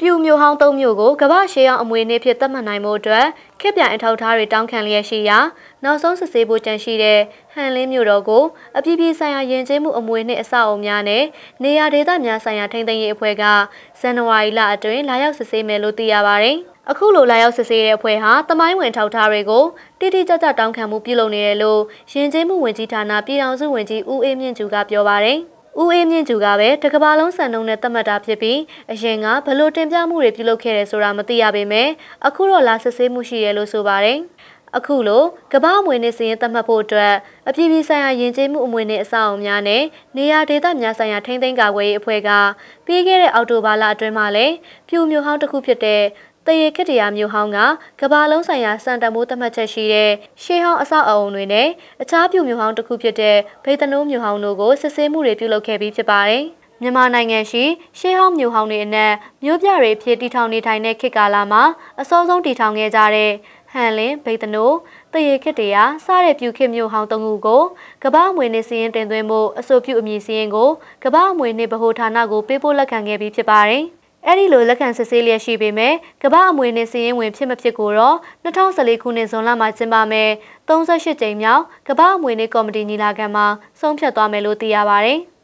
ပြူမျိုးဟောင်းသုံးမျိုးကိုကမ္ဘာရှေးအောင်အမွေအနှစ်ဖြစ်သတ်မှတ်နိုင်မှုအတွက်ခေတ်ပြိုင်အထောက်အထားတွေတောင်းခံလျက်ရှိရာနောက်ဆုံးစစ်ဆေးဖို့ကြံရှိတဲ့ဟန်လင်းမျိုးတော်ကိုအပြည်ပြည်ဆိုင်ရာယဉ်ကျေးမှုအမွေအနှစ်အဆောက်အအုံများနဲ့နေရာဒေသများဆိုင်ရာထိန်းသိမ်းရေးအဖွဲ့ကဇန်နဝါရီလအတွင်းလာရောက်စစ်ဆေးမယ်လို့သိရပါတယ်။အခုလိုလာရောက်စစ်ဆေးတဲ့အဖွဲ့ဟာတမိုင်းဝင်ထောက်ထားတွေကိုတိတိကျကျတောင်းခံမှုပြုလုပ်နေတယ်လို့ယဉ်ကျေးမှုဝန်ကြီးဌာနပြည်ထောင်စုဝန်ကြီးဦးအေးမြင့်ကျူကပြောပါတယ်။ ဦးအေးမြင့်ကျူကပဲတကဘာလုံးစံနှုန်းနဲ့သတ်မှတ်တာဖြစ်ပြီးအရင်ကဘလို့တင်ပြမှုတွေပြုလုပ်ခဲ့တယ်ဆိုတာမသိရပေမဲ့အခုတော့လာစစ်ဆေးမှုရှိရလို့ဆိုပါတယ်။အခုလိုကမ္ဘာအမွေနဲ့စည်ရင်သတ်မှတ်ဖို့အတွက်အပြည်ပြည်ဆိုင်ရာယဉ်ကျေးမှုအမွေနဲ့အဆောက်အအုံများနဲ့နေရာဒေသများဆိုင်ရာထိန်းသိမ်းကာကွယ်ရေးအဖွဲ့ကပြီးခဲ့တဲ့အောက်တိုဘာလအတွင်းမှာလည်းပြူမျိုးဟောင်းတစ်ခုဖြစ်တဲ့ တရေခက်တရာမျိုးဟောင်းကကဘာလုံးဆိုင်ရာစံတမိုးသတ်မှတ်ချက်ရှိတဲ့ရှေးဟောင်းအဆောက်အအုံတွေနဲ့အခြားပြူမျိုးဟောင်းတစ်ခုဖြစ်တဲ့ဗေဒနိုးမျိုးဟောင်းတို့ကိုစစ်ဆေးမှုတွေပြုလုပ်ခဲ့ပြီးဖြစ်ပါတယ်။မြန်မာနိုင်ငံရှိရှေးဟောင်းမျိုးဟောင်းတွေအနက်မြို့ပြတွေဖြစ်တည်ထောင်နေထိုင်တဲ့ခေတ်ကာလမှာအစောဆုံးတည်ထောင်ခဲ့ကြတဲ့ဟန်လင်းဗေဒနိုးတရေခစ်တရာစတဲ့ပြူခစ်မျိုးဟောင်းသုံးခုကိုကမ္ဘာအမွေနှင့်စီးရင်တင်သွင်းမှုအဆိုပြုအမည်စီးရင်ကိုကမ္ဘာအမွေနှင့်ဗဟိုဌာနကိုပေးပို့လက်ခံခဲ့ပြီးဖြစ်ပါတယ်။ အဲ့ဒီလိုလက်ခံစစ်ဆေးလျက်ရှိပေမဲ့ကမ္ဘာအမွေနဲ့စည်ရင်ဝင်ဖြစ်မဖြစ်ကိုတော့2014ခုနှစ်ဇွန်လမှာကျင်းပမယ်38ကြိမ်မြောက်ကမ္ဘာအမွေနဲ့ကော်မတီညီလာခံမှာဆုံးဖြတ်သွားမယ်လို့သိရပါတယ်။